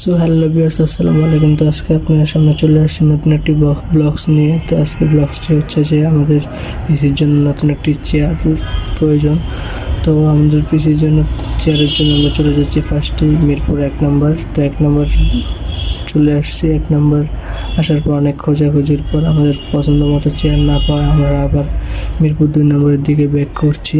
So hello বিয়ার্স আসসালামু আলাইকুম। তো আজকে আপনার সামনে চলে আসছি নতুন একটি ব্লগস নিয়ে। তো আজকে ব্লগসটি হচ্ছে যে আমাদের পিসির জন্য নতুন একটি চেয়ার প্রয়োজন। তো আমাদের পিসির জন্য চেয়ারের জন্য আমরা চলে যাচ্ছি ফার্স্টে মিরপুর এক নম্বর তো এক নম্বর চলে আসছি। এক নম্বর আসার পর অনেক খোঁজাখুঁজির পর আমাদের পছন্দ মতো চেয়ার না পাওয়া আমরা আবার মিরপুর দুই নম্বরের দিকে ব্যাক করছি।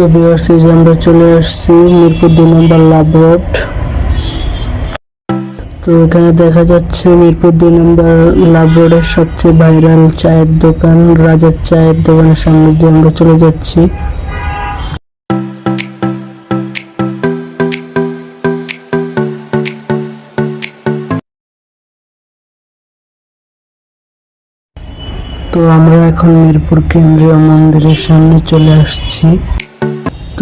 সো ভিউয়ার্স এই আমরা চলে আসছি মিরপুর দুই নম্বর লাভ রোড। তো এখানে দেখা যাচ্ছে মিরপুর দুই নম্বর লাভ রোডের সবচেয়ে ভাইরাল চায়ের দোকান, রাজার চায়ের দোকানের সামনে দিয়ে আমরা চলে যাচ্ছি। তো আমরা এখন মিরপুর কেন্দ্রীয় মন্দিরের সামনে চলে আসছি।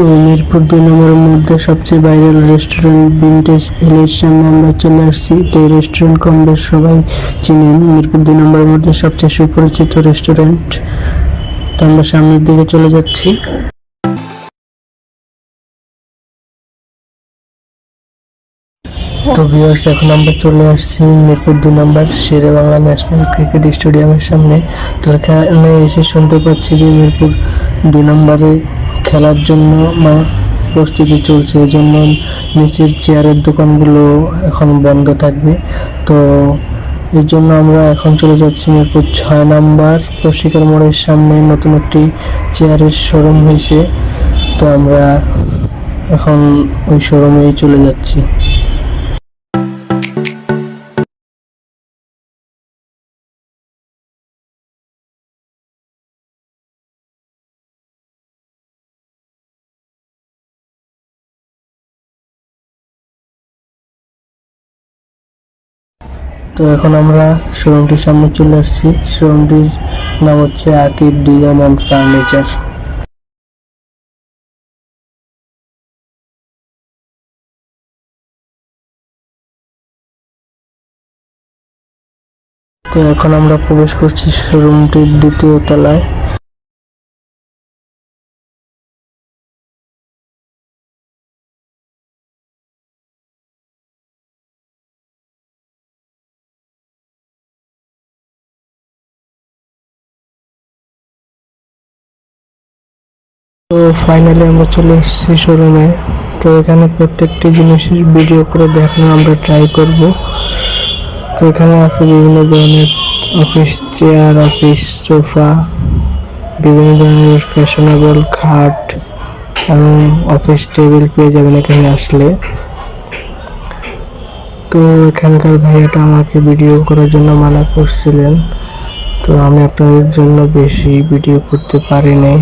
তো মিরপুর দুই নম্বরের মধ্যে সবচেয়ে ভাইরাল রেস্টুরেন্ট ভিনটেজ এলের সামনে আমরা চলে আসছি। তো এই রেস্টুরেন্ট কম বেশ সবাই চিনেন। মিরপুর দুই নম্বরের মধ্যে সবচেয়ে সুপরিচিত রেস্টুরেন্ট তো আমরা সামনের দিকে চলে যাচ্ছি। তো ভিউয়ার্স এখন আমরা চলে আসছি মিরপুর দুই নম্বর শেরে বাংলা ন্যাশনাল ক্রিকেট স্টেডিয়ামের সামনে। তো এখানে এসে শুনতে পাচ্ছি যে মিরপুর দুই নম্বরে খেলার জন্য প্রস্তুতি চলছে এই জন্য নিচের চেয়ারের দোকানগুলো এখন বন্ধ থাকবে। তো এর জন্য আমরা এখন চলে যাচ্ছি মিরপুর ছয় নাম্বার কৌশিকের মোড়ের সামনে, নতুন একটি চেয়ারের শোরুম হয়েছে। তো আমরা এখন ওই শোরুমেই চলে যাচ্ছি। তো এখন আমরা শোরুমটির সামনে চলে আসছি। শোরুমটির নাম হচ্ছে আকিব ডিজাইন অ্যান্ড ফার্নিচার। তো এখন আমরা প্রবেশ করছি শোরুমটির দ্বিতীয় তলায়। তো ফাইনালি আমরা চলে এসেছি শোরুমে তো এখানে প্রত্যেকটি জিনিসের ভিডিও করে দেখানো আমরা ট্রাই করব। তো এখানে আছে বিভিন্ন ধরনের অফিস চেয়ার অফিস সোফা বিভিন্ন ধরনের ফ্যাশনেবল খাট এবং অফিস টেবিল পেয়ে যাবেন এখানে আসলে। তো এখানকার ভাইয়াটা আমাকে ভিডিও করার জন্য মানা করছিলেন। তো আমি আপনাদের জন্য বেশি ভিডিও করতে পারিনি।